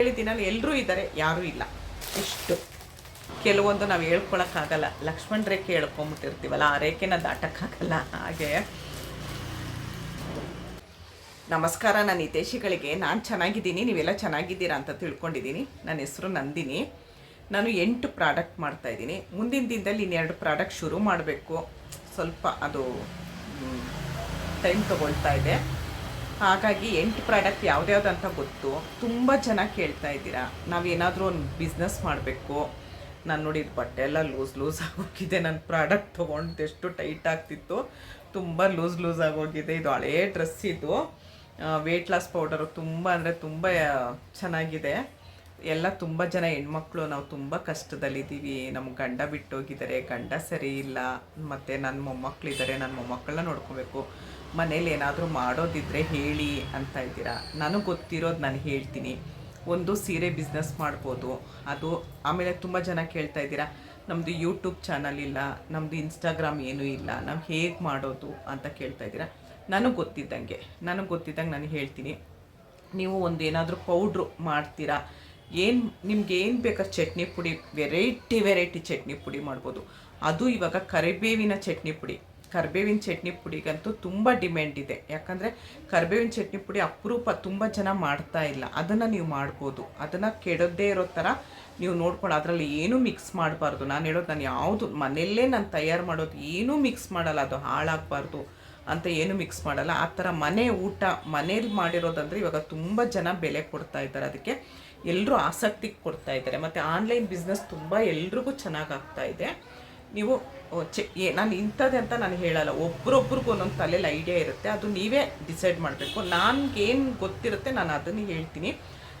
ಹೇಳಿದ್ದೀನಲ್ಲ ಎಲ್ಲರೂ ಇದ್ದಾರೆ, ಯಾರೂ ಇಲ್ಲ. ಇಷ್ಟು. ಕೆಲವೊಂದು ನಾವು ಹೇಳ್ಕೊಳಕ್ಕಾಗಲ್ಲ. ಲಕ್ಷ್ಮಣ್ ರೇಖೆ ಹೇಳ್ಕೊಂಬಿಟ್ಟಿರ್ತೀವಲ್ಲ ಆ ರೇಖೆನ ದಾಟಕ್ಕಾಗಲ್ಲ. ಹಾಗೆ. ನಮಸ್ಕಾರ ನಾನು ಹಿತೇಶಿಗಳಿಗೆ ನಾನು ಚೆನ್ನಾಗಿದ್ದೀನಿ, ನೀವೆಲ್ಲ ಚೆನ್ನಾಗಿದ್ದೀರಾ ಅಂತ ತಿಳ್ಕೊಂಡಿದ್ದೀನಿ. ನನ್ನ ಹೆಸರು ನಂದಿನಿ. ನಾನು ಎಂಟು ಪ್ರಾಡಕ್ಟ್ ಮಾಡ್ತಾಯಿದ್ದೀನಿ ಮುಂದಿನ ದಿನದಲ್ಲಿ ಇನ್ನೆರಡು ಪ್ರಾಡಕ್ಟ್ ಶುರು ಮಾಡಬೇಕು. ಸ್ವಲ್ಪ ಅದು ಟೈಮ್ ತಗೊಳ್ತಾ ಇದೆ. ಹಾಗಾಗಿ ಎಂಟು ಪ್ರಾಡಕ್ಟ್ ಯಾವ್ದ್ಯಾವ್ದು ಅಂತ ಗೊತ್ತು. ತುಂಬ ಜನ ಕೇಳ್ತಾ ಇದ್ದೀರಾ. ನಾವೇನಾದರೂ ಒಂದು ಬಿಸ್ನೆಸ್ ಮಾಡಬೇಕು. ನಾನು ನೋಡಿದ ಬಟ್ಟೆ ಎಲ್ಲ ಲೂಸ್ ಲೂಸ್ ಆಗೋಗಿದೆ. ನನ್ನ ಪ್ರಾಡಕ್ಟ್ ತೊಗೊಂಡು ಎಷ್ಟು ಟೈಟ್ ಆಗ್ತಿತ್ತು. ತುಂಬ ಲೂಸ್ ಲೂಸ್ ಆಗೋಗಿದೆ. ಇದು ಹಳೇ ಡ್ರೆಸ್ ಇದು. ವೆಯ್ಟ್ ಲಾಸ್ ಪೌಡರು ತುಂಬ ಅಂದರೆ ತುಂಬ ಚೆನ್ನಾಗಿದೆ. ಎಲ್ಲ ತುಂಬ ಜನ ಹೆಣ್ಮಕ್ಳು, ನಾವು ತುಂಬ ಕಷ್ಟದಲ್ಲಿದ್ದೀವಿ. ನಮ್ಮ ಗಂಡ ಬಿಟ್ಟೋಗಿದ್ದಾರೆ, ಗಂಡ ಸರಿ ಇಲ್ಲ. ಮತ್ತು ನನ್ನ ಮೊಮ್ಮಕ್ಕಳಿದ್ದಾರೆ ನನ್ನ ಮೊಮ್ಮಕ್ಕಳನ್ನ ನೋಡ್ಕೋಬೇಕು. ಮನೇಲಿ ಏನಾದರೂ ಮಾಡೋದಿದ್ರೆ ಹೇಳಿ ಅಂತ ಇದ್ದೀರಾ? ನನಗೆ ಗೊತ್ತಿರೋದು ನಾನು ಹೇಳ್ತೀನಿ. ಒಂದು ಸೀರೆ ಬಿಸ್ನೆಸ್ ಮಾಡ್ಬೋದು. ಅದು ಆಮೇಲೆ ತುಂಬ ಜನ ಕೇಳ್ತಾ ಇದ್ದೀರಾ ನಮ್ಮದು ಯೂಟ್ಯೂಬ್ ಚಾನಲ್ ಇಲ್ಲ ನಮ್ಮದು ಇನ್ಸ್ಟಾಗ್ರಾಮ್ ಏನೂ ಇಲ್ಲ, ನಾವು ಹೇಗೆ ಮಾಡೋದು? ಅಂತ ಕೇಳ್ತಾ ಇದ್ದೀರಾ? ನನಗೆ ಗೊತ್ತಿದ್ದಂಗೆ ನನಗೆ ಗೊತ್ತಿದ್ದಂಗೆ ನಾನು ಹೇಳ್ತೀನಿ. ನೀವು ಒಂದು ಏನಾದರೂ ಪೌಡ್ರು ಮಾಡ್ತೀರಾ? ಏನು ನಿಮ್ಗೆ ಏನು ಬೇಕಾದ ಚಟ್ನಿ ಪುಡಿ? ವೆರೈಟಿ ವೆರೈಟಿ ಚಟ್ನಿ ಪುಡಿ ಮಾಡ್ಬೋದು. ಅದು ಇವಾಗ ಕರಿಬೇವಿನ ಚಟ್ನಿ ಪುಡಿ. ಕರಿಬೇವಿನ ಚಟ್ನಿ ಪುಡಿಗಂತೂ ತುಂಬ ಡಿಮ್ಯಾಂಡ್ ಇದೆ. ಯಾಕಂದರೆ ಕರಿಬೇವಿನ ಚಟ್ನಿ ಪುಡಿ ಅಪರೂಪ ತುಂಬ ಜನ ಮಾಡ್ತಾ ಇಲ್ಲ. ಅದನ್ನು ನೀವು ಮಾಡ್ಬೋದು. ಅದನ್ನು ಕೆಡದೇ ಇರೋ ಥರ ನೀವು ನೋಡ್ಕೊಂಡು ಅದರಲ್ಲಿ ಏನೂ ಮಿಕ್ಸ್ ಮಾಡಬಾರ್ದು. ನಾನು ಹೇಳೋದು ನಾನು ಯಾವುದು, ಮನೆಯಲ್ಲೇ ನಾನು ತಯಾರು ಮಾಡೋದು ಏನೂ ಮಿಕ್ಸ್ ಮಾಡಲ್ಲ. ಅದು ಹಾಳಾಗಬಾರ್ದು ಅಂತ ಏನು ಮಿಕ್ಸ್ ಮಾಡಲ್ಲ. ಆ ಥರ ಮನೆ ಊಟ ಮನೇಲಿ ಮಾಡಿರೋದಂದ್ರೆ ಇವಾಗ ತುಂಬ ಜನ ಬೆಲೆ ಕೊಡ್ತಾ ಇದ್ದಾರೆ. ಅದಕ್ಕೆ ಎಲ್ಲರೂ ಆಸಕ್ತಿ ಕೊಡ್ತಾ ಇದ್ದಾರೆ. ಮತ್ತು ಆನ್ಲೈನ್ ಬಿಸ್ನೆಸ್ ತುಂಬ ಎಲ್ರಿಗೂ ಚೆನ್ನಾಗಿ ಆಗ್ತಾ ಇದೆ. ನೀವು ಚೆ ನಾನು ಇಂಥದ್ದೆ ಅಂತ ನಾನು ಹೇಳಲ್ಲ. ಒಬ್ರೊಬ್ರಿಗೂ ಒಂದೊಂದು ತಲೆಯಲ್ಲಿ ಐಡಿಯಾ ಇರುತ್ತೆ. ಅದು ನೀವೇ ಡಿಸೈಡ್ ಮಾಡಬೇಕು. ನನಗೇನು ಗೊತ್ತಿರುತ್ತೆ ನಾನು ಅದನ್ನು ಹೇಳ್ತೀನಿ.